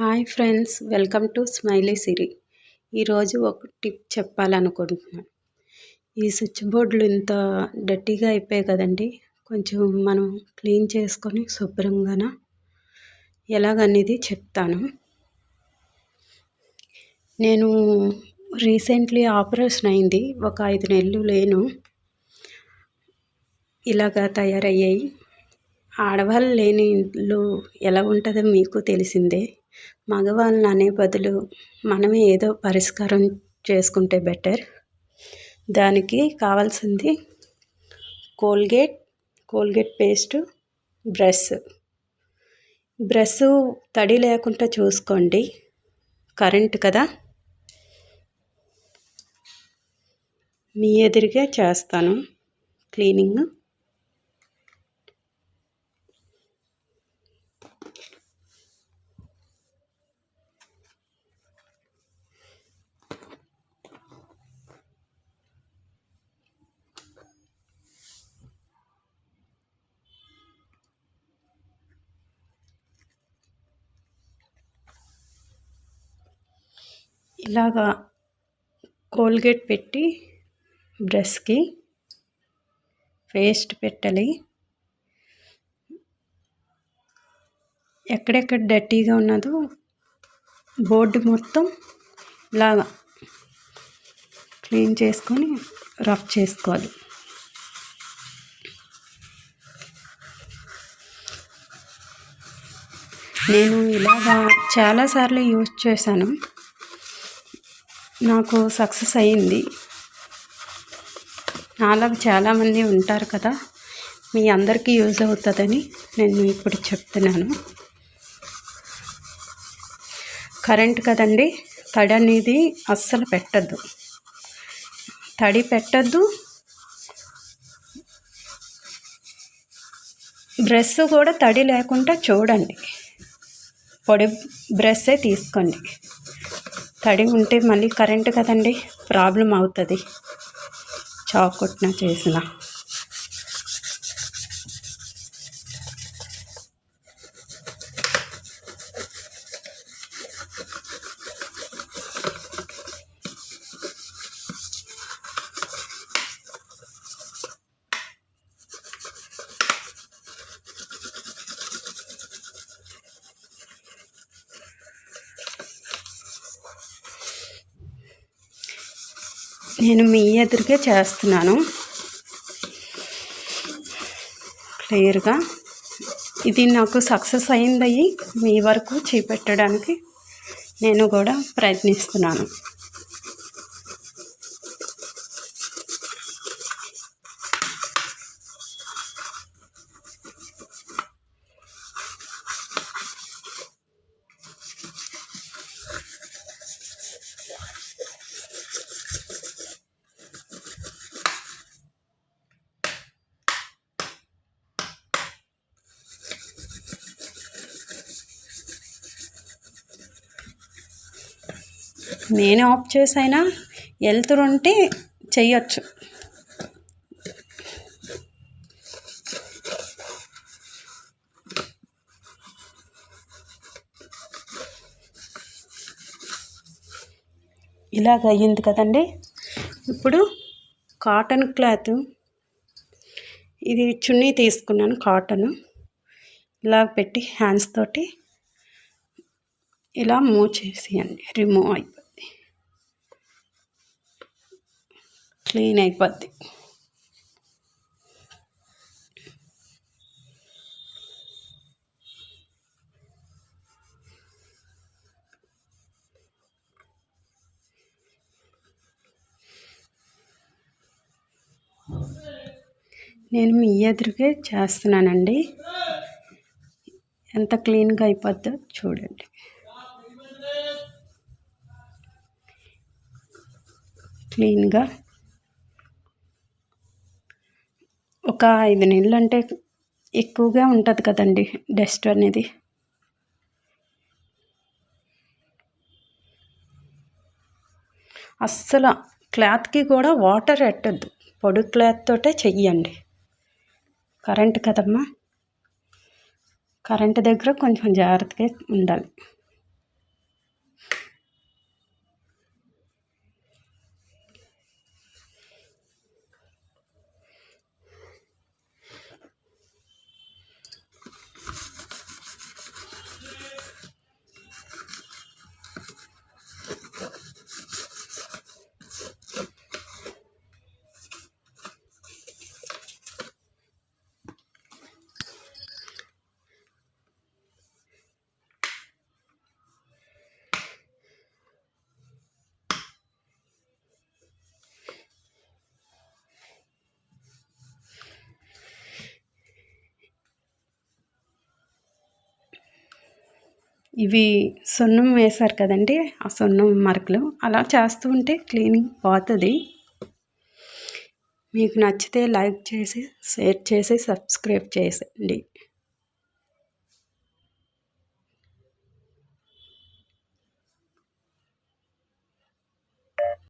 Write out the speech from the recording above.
Hi friends welcome to Smiley Siri. ఈరోజు ఒక tip చెప్పాలనుకుంటున్నాను. ఈ స్విచ్ బోర్డులు ఇంత డర్టీగా అయిపోయాయి కదండి కొంచెం మనం క్లీన్ చేసుకొని శుభ్రంగాన ఎలాగనేది చెప్తాను. నేను రీసెంట్లీ ఆపరేషన్ అయింది ఒక ఐదు నెలలు లేను. ఇలాగా తయారయ్యాయి. ఆడవాళ్ళు లేని ఇంట్లో ఎలా ఉంటుందో మీకు తెలిసిందే. మగవాళ్ళని అనే బదులు మనమే ఏదో పరిష్కారం చేసుకుంటే బెటర్. దానికి కావాల్సింది Colgate Colgate paste brush. Brush తడి లేకుండా చూసుకోండి. కరెంట్ కదా? మీ ఎదురుగా చేస్తాను క్లీనింగ్. ఇలాగా కోల్గేట్ పెట్టి బ్రష్కి పేస్ట్ పెట్టాలి. ఎక్కడెక్కడ డర్టీగా ఉన్నదో బోర్డు మొత్తం ఇలాగా క్లీన్ చేసుకొని రఫ్ చేసుకోవాలి. నేను ఇలాగా చాలాసార్లు యూజ్ చేశాను. నాకు సక్సెస్ అయ్యింది. నాలాగా చాలామంది ఉంటారు కదా మీ అందరికీ యూజ్ అవుతుందని నేను ఇప్పుడు చెప్తున్నాను. కరెంట్ కదండి తడి అనేది అస్సలు పెట్టద్దు. తడి పెట్టద్దు. బ్రష్ కూడా తడి లేకుండా చూడండి. పొడి బ్రష్ే తీసుకోండి. తడి ఉంటే మళ్ళీ కరెంటు కదండి ప్రాబ్లం అవుతుంది. చాక్ కొట్టిన చేసిన. నేను మీ ఎదురుగా చేస్తున్నాను. క్లియర్గా. ఇది నాకు సక్సెస్ అయిందయ్యి మీ వరకు చేపెట్టడానికి నేను కూడా ప్రయత్నిస్తున్నాను. నేను ఆఫ్ చేసైనా వెళ్తురుంటే చెయ్యొచ్చు. ఇలాగ అయ్యింది కదండి. ఇప్పుడు కాటన్ క్లాత్. ఇది చున్నీ తీసుకున్నాను కాటన్. ఇలా పెట్టి హ్యాండ్స్ తోటి ఇలా మూవ్ చేసేయండి. రిమూవ్ అయి క్లీన్ అయిపోద్ది. నేను మీ ఎదురుగా చేస్తున్నానండి. ఎంత క్లీన్గా అయిపోద్దో చూడండి. క్లీన్గా ఒక ఐదు నెలలు అంటే ఎక్కువగా ఉంటుంది కదండి డస్ట్ అనేది. అస్సలు క్లాత్కి కూడా వాటర్ ఎట్టద్దు. పొడి క్లాత్ తోటే చెయ్యండి. కరెంట్ కదమ్మా. కరెంట్ దగ్గర కొంచెం జాగ్రత్తగా ఉండాలి. ఇవి సున్నం వేశారు కదండి ఆ సున్నం మరకలు. అలా చేస్తూ ఉంటే క్లీనింగ్ పోతుంది. మీకు నచ్చితే లైక్ చేసి షేర్ చేసి సబ్స్క్రైబ్ చేసేయండి.